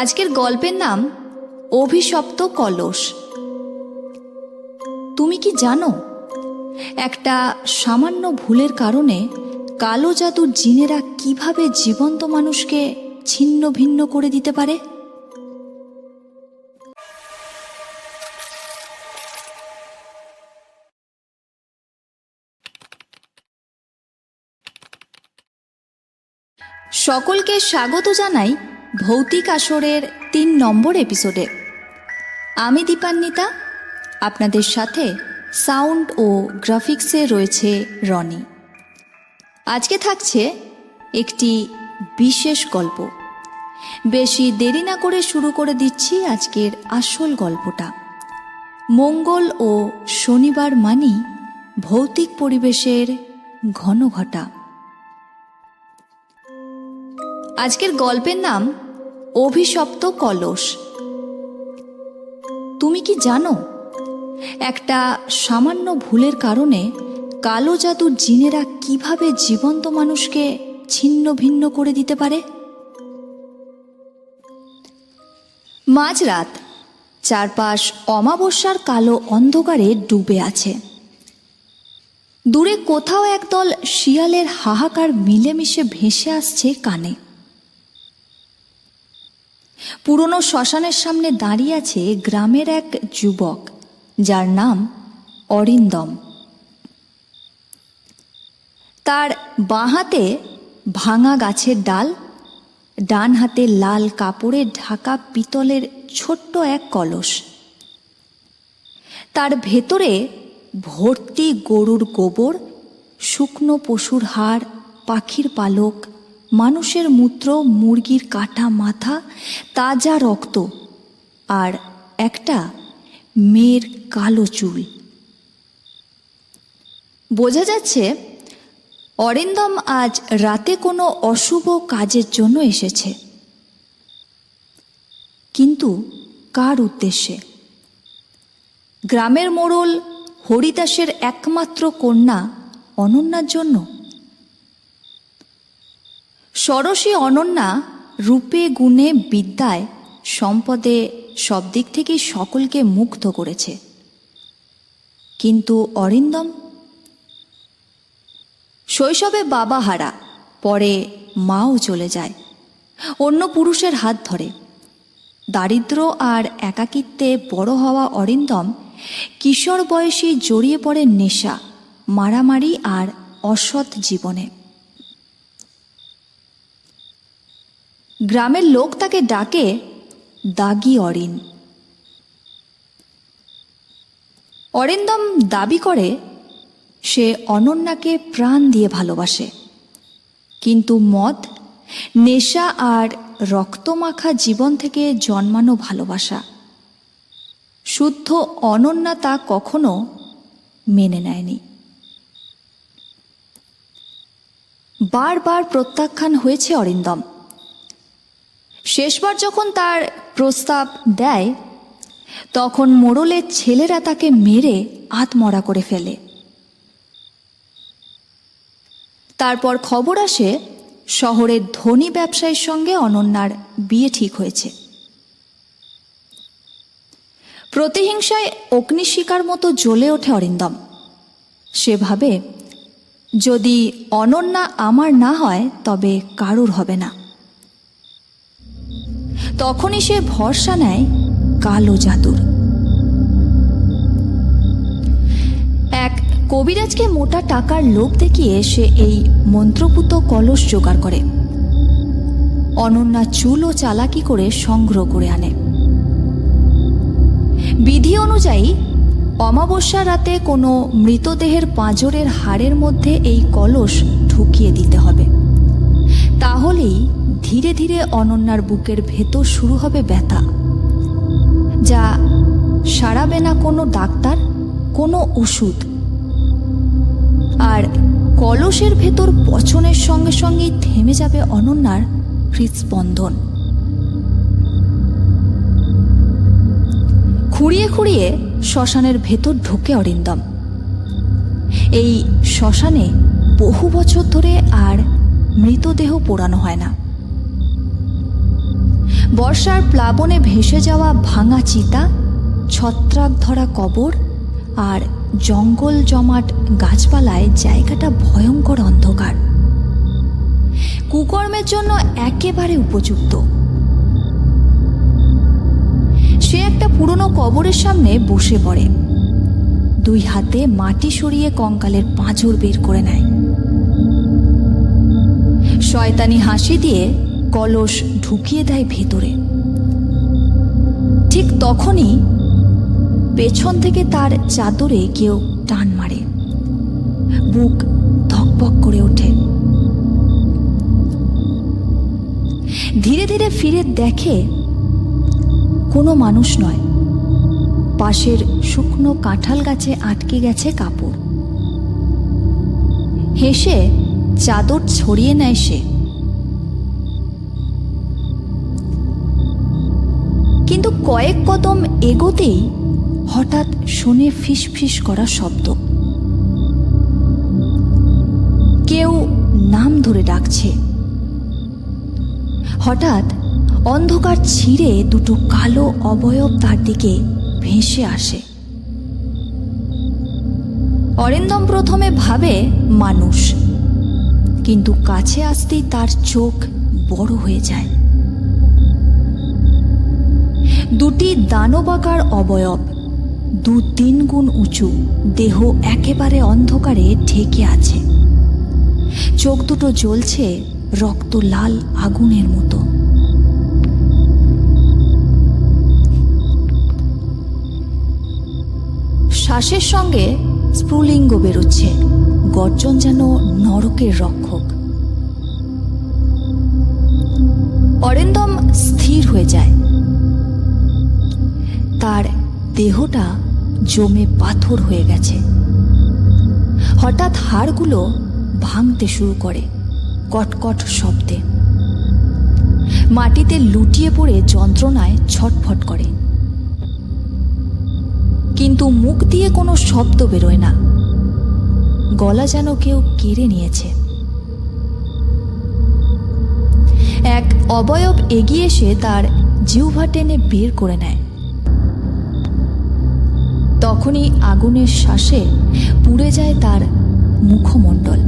আজকের গল্পের নাম অভিশপ্ত কলস। তুমি কি জানো, একটা সামান্য ভুলের কারণে কালো জাদুর জিনেরা কীভাবে জীবন্ত মানুষকে ছিন্ন ভিন্ন করে দিতে পারে? সকলকে স্বাগত জানাই ভৌতিক আসরের তিন নম্বর এপিসোডে আমি দীপান্বিতা, আপনাদের সাথে সাউন্ড ও গ্রাফিক্সে রয়েছে রনি। আজকে থাকছে একটি বিশেষ গল্প। বেশি দেরি না করে শুরু করে দিচ্ছি আজকের আসল গল্পটা। মঙ্গল ও শনিবার মানি ভৌতিক পরিবেশের ঘন ঘটা আজকের গল্পের নাম অভিশপ্ত কলস। তুমি কি জানো, একটা সামান্য ভুলের কারণে কালো জাদুর জিনেরা কীভাবে জীবন্ত মানুষকে ছিন্ন ভিন্ন করে দিতে পারে? মাঝরাত চারপাশ অমাবস্যার কালো অন্ধকারে ডুবে আছে। দূরে কোথাও একদল শিয়ালের হাহাকার মিলেমিশে ভেসে আসছে কানে। পুরনো শ্মশানের সামনে দাঁড়িয়ে আছে গ্রামের এক যুবক, যার নাম অরিন্দম। তার বাঁ হাতে ভাঙা গাছের ডাল, ডান হাতে লাল কাপড়ে ঢাকা পিতলের ছোট্ট এক কলস। তার ভেতরে ভর্তি গরুর গোবর, শুকনো পশুর হাড়, পাখির পালক মানুষের মূত্র, মুরগির কাটা, মাথা, তাজা রক্ত আর একটা মেয়ের কালো চুল। বোঝা যাচ্ছে, অরিন্দম আজ রাতে কোনো অশুভ কাজের জন্য এসেছে। কিন্তু কার উদ্দেশ্যে? গ্রামের মোড়ল হরিদাসের একমাত্র কন্যা অনন্যার জন্য? সরসী অনন্যা রূপে গুণে বিদ্যায় সম্পদে সব দিক থেকেই সকলকে মুগ্ধ করেছে। কিন্তু অরিন্দম? শৈশবে বাবা হারা, পরে মাও চলে যায়। অন্য পুরুষের হাত ধরে। দারিদ্র আর একাকিত্বে বড় হওয়া অরিন্দম কিশোর বয়সী জড়িয়ে পড়ে নেশা, মারামারি আর অসৎ জীবনে। গ্রামের লোক তাকে ডাকে, দাগি অরিন। অরিন্দম দাবি করে, সে অনন্যাকে প্রাণ দিয়ে ভালোবাসে। কিন্তু মদ, নেশা আর রক্তমাখা জীবন থেকে জন্মানো ভালোবাসা। শুদ্ধ অনন্যা তা কখনো মেনে নেয়নি। বারবার প্রত্যাখ্যান হয়েছে অরিন্দম। শেষবার যখন তার প্রস্তাব দেয়, তখন মোড়লের ছেলেরা তাকে মেরে আত্মরা করে ফেলে। তারপর খবর আসে, শহরের ধনী ব্যবসায়ীর সঙ্গে অনন্যার বিয়ে ঠিক হয়েছে। প্রতিহিংসায় অগ্নিশিকার মতো জ্বলে ওঠে অরিন্দম। সে ভাবে যদি অনন্যা আমার না হয়, তবে কারুর হবে না। তখনই সে ভরসা নেয় কালো জাদুর। এক কবিরাজকে মোটা টাকার লোভ দেখিয়ে সে এই মন্ত্রপুত কলস জোগাড় করে। অনন্যা চুল ও চালাকি করে সংগ্রহ করে আনে। বিধি অনুযায়ী, অমাবস্যা রাতে কোনো মৃতদেহের পাঁজরের হাড়ের মধ্যে এই কলস ঢুকিয়ে দিতে হবে। তাহলেই ধীরে ধীরে অনন্যার বুকের ভেতর শুরু হবে ব্যথা। যা সারাবে না কোনো ডাক্তার, কোনো ওষুধ। আর কলসের ভেতর পচনের সঙ্গে সঙ্গেই থেমে যাবে অনন্যার হৃদস্পন্দন খুঁড়িয়ে খুঁড়িয়ে শ্মশানের ভেতর ঢোকে অরিন্দম। এই শ্মশানে বহু বছর ধরে আর মৃতদেহ পোড়ানো হয় না। বর্ষার প্লাবনে ভেসে যাওয়া ভাঙা চিতা, ছত্রাক ধরা কবর আর জঙ্গল জমাট গাছপালায় জায়গাটা ভয়ঙ্কর অন্ধকার। কুকর্মের জন্য একেবারে উপযুক্ত। সে একটা পুরনো কবরের সামনে বসে পড়ে। দুই হাতে মাটি সরিয়ে কঙ্কালের পাঁজর বের করে নেয়। শয়তানি হাসি দিয়ে কলস ঢুকিয়ে দেয় ভেতরে। ঠিক তখনই পেছন থেকে তার চাদরে কেউ টান মারে। বুক ধকপক করে ওঠে। ধীরে ধীরে ফিরে দেখে কোনো মানুষ নয়। পাশের শুকনো কাঁঠাল গাছে আটকে গেছে কাপড়। হেসে চাদর ছড়িয়ে নেয় সে। কিন্তু কয়েক কদম এগোতেই হঠাৎ শুনে ফিস ফিস করা শব্দ। কেউ নাম ধরে ডাকছে। হঠাৎ অন্ধকার ছিঁড়ে দুটো কালো অবয়ব তার দিকে ভেসে আসে। অরিন্দম প্রথমে ভাবে মানুষ, কিন্তু কাছে আসতেই তার চোখ বড় হয়ে যায়। দুটি দানবাকার অবয়ব। দু তিন গুণ উঁচু। দেহ একেবারে অন্ধকারে ঢেকে আছে। চোখ দুটো জ্বলছে রক্ত লাল আগুনের মতো। শ্বাসের সঙ্গে স্প্রুলিঙ্গ বেরোচ্ছে। গর্জন যেন নরকের রক্ষক। অরিন্দম স্থির হয়ে যায়। তার দেহটা জমে পাথর হয়ে গেছে। হঠাৎ হাড়গুলো ভাঙতে শুরু করে কটকট শব্দে। মাটিতে লুটিয়ে পড়ে যন্ত্রণায় ছটফট করে। কিন্তু মুখ দিয়ে কোনো শব্দ বেরোয় না। গলা যেন কেউ কেড়ে নিয়েছে। এক অবয়ব এগিয়ে এসে তার জিহ্বা টেনে বের করে নেয়। তখনই আগুনের শ্বাসে পুড়ে যায় তার মুখমণ্ডল।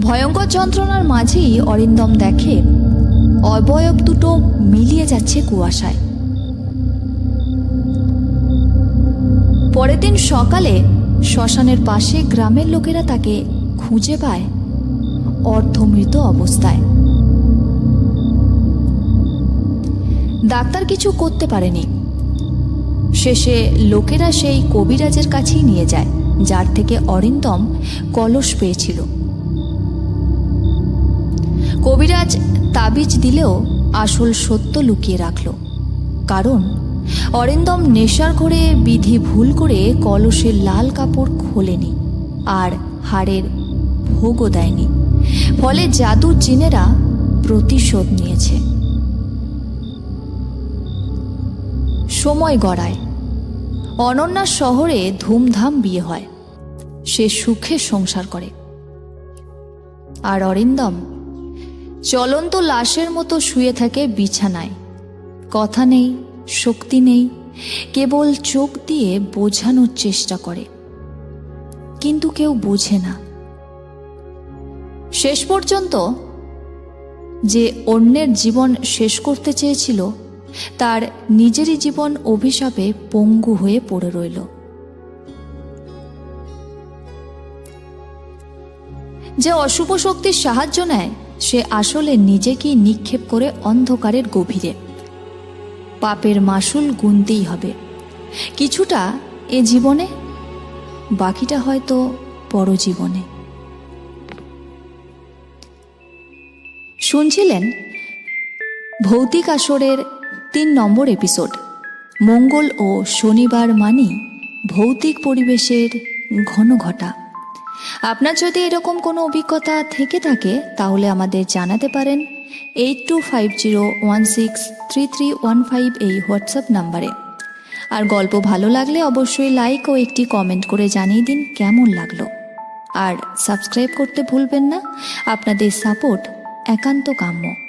ভয়ঙ্কর যন্ত্রণার মাঝেই অরিন্দম দেখে অবয়ব দুটো মিলিয়ে যাচ্ছে কুয়াশায়। পরের দিন সকালে শ্মশানের পাশে গ্রামের লোকেরা তাকে খুঁজে পায় অর্ধমৃত অবস্থায়। ডাক্তার কিছু করতে পারেনি। শেষে লোকেরা সেই কবিরাজের কাছেই নিয়ে যায়, যার থেকে অরিন্দম কলস পেয়েছিল। কবিরাজ তাবিজ দিলেও আসল সত্য লুকিয়ে রাখল, কারণ অরিন্দম নেশার করে বিধি ভুল করে কলসের লাল কাপড় খোলেনি আর হাড়ের ভোগও দেয়নি। ফলে জাদুর জিনেরা প্রতিশোধ নিয়েছে। সময় গড়ায়। অনন্যার শহরে ধুমধাম বিয়ে হয়। সে সুখে সংসার করে। আর অরিন্দম চলন্ত লাশের মতো শুয়ে থাকে বিছানায়। কথা নেই, শক্তি নেই, কেবল চোখ দিয়ে বোঝানোর চেষ্টা করে। কিন্তু কেউ বোঝে না। শেষ পর্যন্ত যে অন্যের জীবন শেষ করতে চেয়েছিল তার নিজেরই জীবন অভিশাপে পঙ্গু হয়ে পড়ে রইল। যে অশুভ শক্তির সাহায্য নেয়, সে আসলে নিজেকেই নিক্ষেপ করে অন্ধকারের গভীরে। পাপের মাসুল গুনতেই হবে। কিছুটা এ জীবনে, বাকিটা হয়তো পরজীবনে। শুনছিলেন? ভৌতিক আসরের তিন নম্বর এপিসোড। মঙ্গল ও শনিবার মানি ভৌতিক পরিবেশের ঘন ঘটা। আপনার যদি এরকম কোনো অভিজ্ঞতা থেকে থাকে, তাহলে আমাদের জানাতে পারেন eight two five zero one six three three one five এই হোয়াটসঅ্যাপ নাম্বারে। আর গল্প ভালো লাগলে অবশ্যই লাইক ও একটি কমেন্ট করে জানিয়ে দিন কেমন লাগল। আর সাবস্ক্রাইব করতে ভুলবেন না, আপনাদের সাপোর্ট একান্ত কাম্য।